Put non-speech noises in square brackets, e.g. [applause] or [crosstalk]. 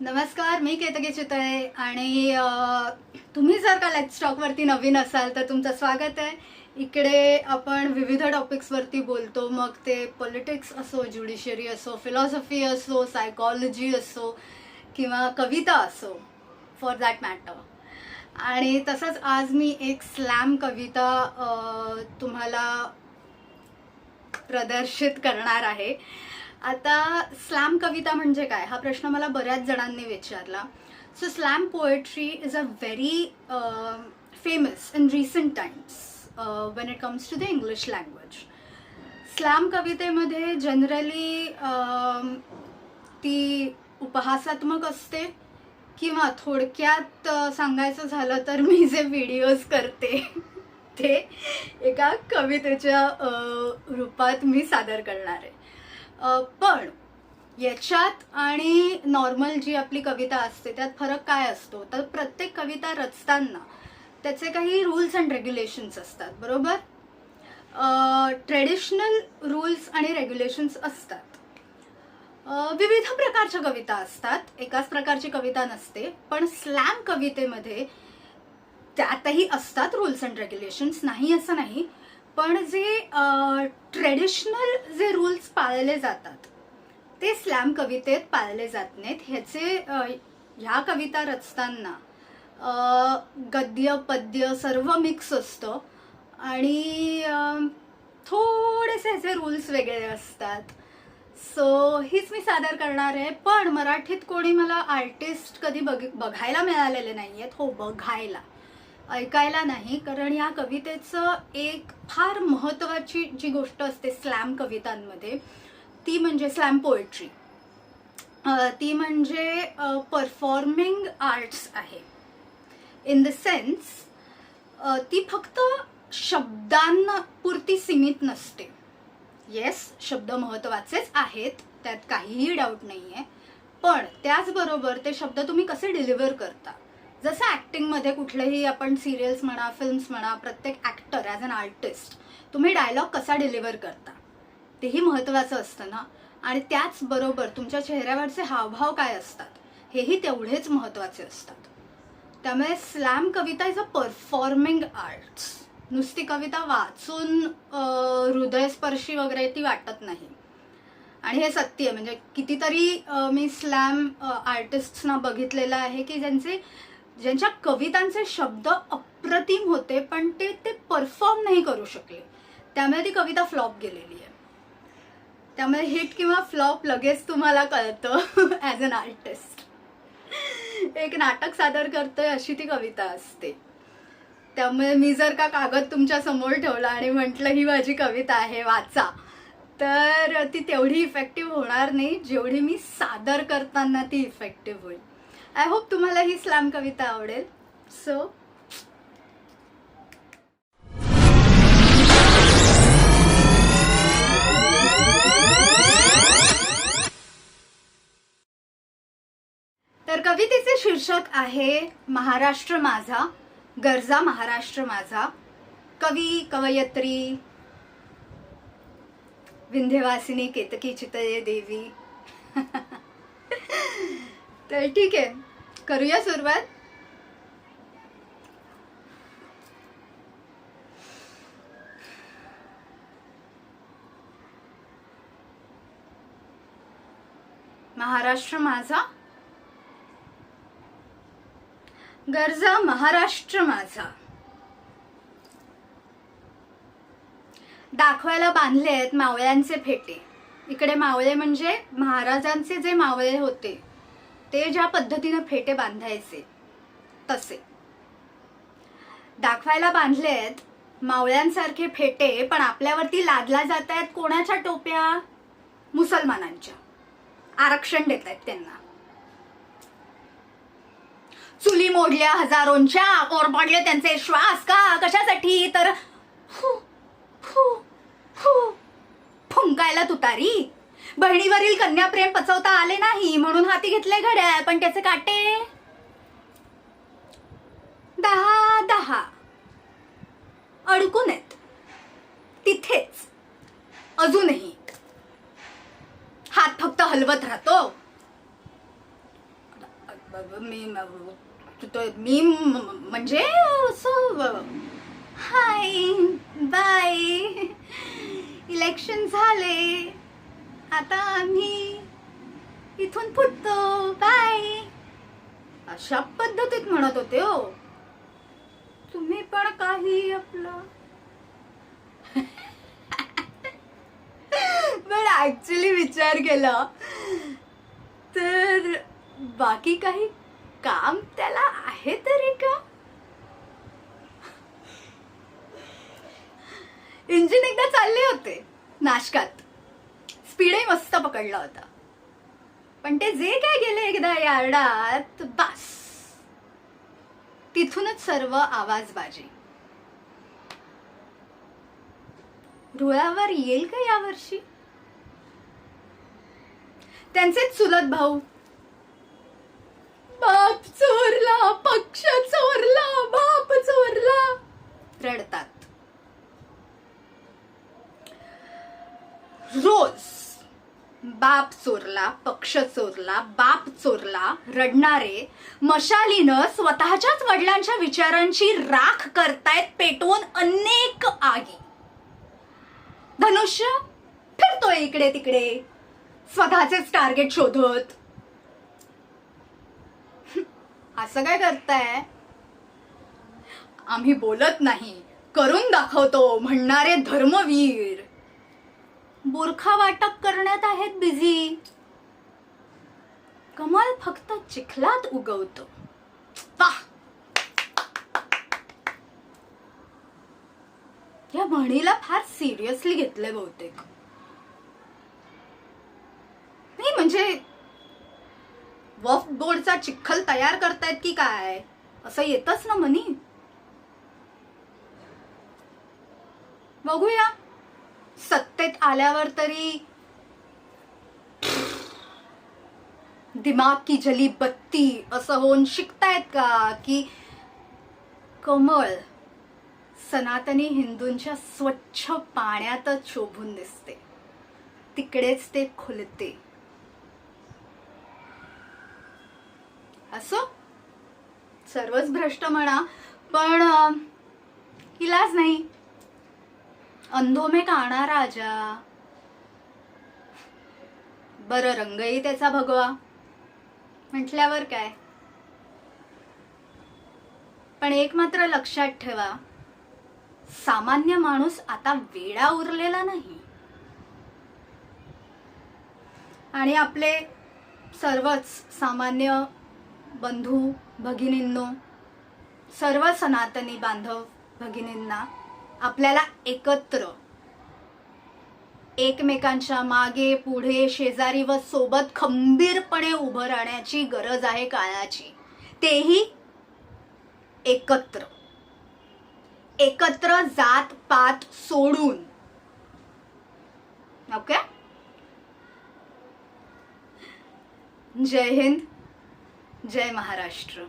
नमस्कार मी केतकी चितळे आणि तुम्ही जर का लेट स्टॉकवरती नवीन असाल तर तुमचं स्वागत आहे. इकडे आपण विविध टॉपिक्सवरती बोलतो. मग ते पॉलिटिक्स असो ज्युडिशरी असो फिलॉसॉफी असो सायकॉलॉजी असो किंवा कविता असो फॉर दॅट मॅटर आणि तसंच आज मी एक स्लॅम कविता तुम्हाला प्रदर्शित करणार आहे. आता स्लॅम कविता म्हणजे काय? हा प्रश्न मला बऱ्याच जणांनी विचारला. So slam poetry is a very famous in recent times when it comes to the English language slam कवितेमध्ये जनरली ती उपहासात्मक असते किंवा थोडक्यात सांगायचं झालं तर मी जे व्हिडिओज करते ते एका कवितेच्या रूपात मी सादर करणार आहे. पण याच्यात आणि नॉर्मल जी आपली कविता असते त्यात फरक काय असतो? तर प्रत्येक कविता रचताना त्याचे काही रूल्स अँड रेग्युलेशन्स असतात बरोबर? ट्रेडिशनल रूल्स आणि रेग्युलेशन्स असतात. विविध प्रकारच्या कविता असतात. एकाच प्रकारची कविता नसते पण स्लॅम कवितेमध्ये त्यातही असतात रूल्स अँड रेग्युलेशन्स नाही असं नाही पण जे ट्रेडिशनल जे रूल्स पाळले जातात ते स्लॅम कवितेत पाळले जात नाहीत. ह्याचे ह्या कविता रचताना गद्य पद्य सर्व मिक्स असतं. आणि थोडेसे ह्याचे रूल्स वेगळे असतात. सो हीच मी सादर करणार आहे. पण मराठीत कोणी मला आर्टिस्ट कधी बघ बघायला मिळालेले नाही आहेत हो बघायला. ऐकायला नाही कारण या कवितेचं एक फार महत्त्वाची जी गोष्ट असते स्लॅम कवितांमध्ये ती म्हणजे स्लॅम पोएट्री. ती म्हणजे परफॉर्मिंग आर्ट्स आहे. इन द सेन्स ती फक्त शब्दांपुरती सीमित नसते. येस शब्द महत्त्वाचेच आहेत त्यात काहीही डाऊट नाही आहे पण त्याचबरोबर ते शब्द तुम्ही कसे डिलिव्हर करता? जसं ॲक्टिंगमध्ये कुठलेही आपण सिरियल्स म्हणा फिल्म्स म्हणा प्रत्येक ॲक्टर ॲज अन आर्टिस्ट तुम्ही डायलॉग कसा डिलिव्हर करता? तेही महत्त्वाचं असतं ना? आणि त्याचबरोबर तुमच्या चेहऱ्यावरचे हावभाव काय असतात? हेही तेवढेच महत्त्वाचे असतात. त्यामुळे स्लॅम कविता इज अ परफॉर्मिंग आर्ट्स नुसती कविता वाचून हृदयस्पर्शी वगैरे ती वाटत नाही. आणि हे सत्य आहे. म्हणजे कितीतरी मी स्लॅम आर्टिस्टना बघितलेलं आहे की ज्यांचे ज्यांच्या कवितांचे शब्द अप्रतिम होते पण ते ते परफॉर्म नाही करू शकले. त्यामुळे ती कविता फ्लॉप गेलेली आहे. त्यामुळे हिट किंवा फ्लॉप लगेच तुम्हाला कळतं ॲज अन आर्टिस्ट एक नाटक सादर करतोय अशी ती कविता असते. त्यामुळे मी जर का कागद तुमच्यासमोर ठेवला आणि म्हटलं ही माझी कविता आहे वाचा. तर ती तेवढी इफेक्टिव्ह होणार नाही. जेवढी मी सादर करताना ती इफेक्टिव्ह होईल. आय होप तुम्हाला ही स्लॅम कविता आवडेल. सो तर कवितेचे शीर्षक आहे महाराष्ट्र माझा गरजा महाराष्ट्र माझा. कवी कवयत्री विंध्यवासिनी केतकी चितये देवी. [laughs] तर ठीक आहे. करूया सुरुवात. महाराष्ट्र माझा. गरजा महाराष्ट्र माझा. दाखवायला बांधले आहेत मावळ्यांचे फेटे. इकडे मावळे म्हणजे महाराजांचे जे मावळे होते. ते ज्या पद्धतीनं फेटे बांधायचे तसे. दाखवायला बांधले आहेत मावळ्यांसारखे फेटे पण आपल्यावरती लादला जात आहेत कोणाच्या टोप्या? मुसलमानांच्या. आरक्षण देत आहेत त्यांना. चुली मोडल्या हजारोंच्या कोरबाडले त्यांचे श्वास. का? कशासाठी? तर फुंकायला तुतारी. बहिणीवरील कन्याप्रेम पचवता आले नाही म्हणून हाती घेतले घड्याळ पण त्याचे काटे? दहा दहा. अडकून आहेत तिथेच. अजूनही. हात फक्त हलवत राहतो. मी मी म्हणजे असं हाय बाय. इलेक्शन झाले. आता आम्ही इथून फुटतो बाय. अशा पद्धतीत म्हणत होते हो. तुम्ही पण काही आपलं [laughs] पण ऍक्च्युली विचार केला. तर बाकी काही काम त्याला आहे तरी का? इंजिन एकदा चालले होते नाशकात. स्पीडही मस्त पकडला होता. पण ते जे काय गेले एकदा यार्डात बस. तिथूनच सर्व आवाजबाजी. रुळावर येईल का यावर्षी? त्यांचे चुलत भाऊ. बाप चोरला पक्ष चोरला बाप चोरला. रडतात. रोज. बाप चोरला पक्ष चोरला बाप चोरला रडणारे मशालीनं स्वतःच्याच वडिलांच्या विचारांची राख करतायत पेटवून अनेक आगी. धनुष्य फिरतोय इकडे तिकडे. स्वतःचेच टार्गेट शोधत. असं काय करताय? आम्ही बोलत नाही. करून दाखवतो म्हणणारे धर्मवीर. बोरखा वाटप करण्यात आहेत बिझी. कमल फक्त चिखलात उगवतो. या म्हणीला फार सिरियसली घेतलंय बहुतेक. नाही म्हणजे वफ बोर्डचा चिखल तयार करतायत की काय? असं येतच ना मनी. बघूया. सत्तेत आल्यावर तरी दिमाग की जली बत्ती असं होऊन शिकतायत का? की कमळ सनातनी हिंदूंच्या स्वच्छ पाण्यातच शोभून दिसते. तिकडेच ते खुलते. असो? सर्वच भ्रष्ट म्हणा पण इलाज नाही. अंधो में काणा राजा? बर रंगही त्याचा भगवा. म्हटल्यावर काय? पण एक मात्र लक्षात ठेवा सामान्य माणूस आता वेडा उरलेला नाही. आणि आपले सर्वच सामान्य बंधू भगिनींनो सर्व सनातनी बांधव भगिनींना आपल्याला एकत्र एकमेकांच्या मागे पुढे शेजारी व सोबत खंबीरपणे उभं राहण्याची गरज आहे काळाची. तेही एकत्र. एकत्र जात पात सोडून. ओके जय हिंद जय महाराष्ट्र.